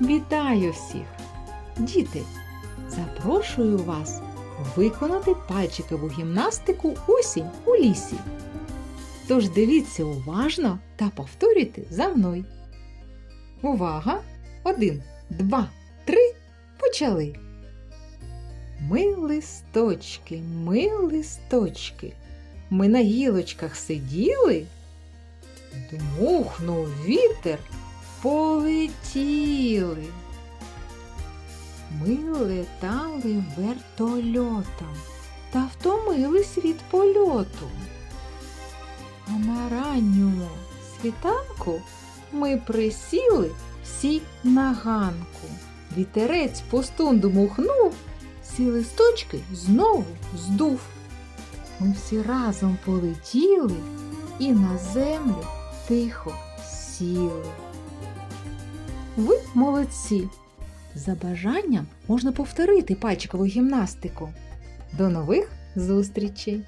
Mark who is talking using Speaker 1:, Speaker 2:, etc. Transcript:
Speaker 1: Вітаю всіх! Діти! Запрошую вас виконати пальчикову гімнастику осінь у лісі. Тож дивіться уважно та повторюйте за мною. Увага! Один, два, три. Почали. Ми листочки, ми листочки. Ми на гілочках сиділи. Дмухнув вітер, полетіли. Ми летали вертольотом та втомились від польоту. А на ранньому світанку ми присіли всі на ганку. Вітерець пустун дмухнув, всі листочки знову здув. Ми всі разом полетіли і на землю тихо сіли. Ви молодці! За бажанням можна повторити пальчикову гімнастику. До нових зустрічей!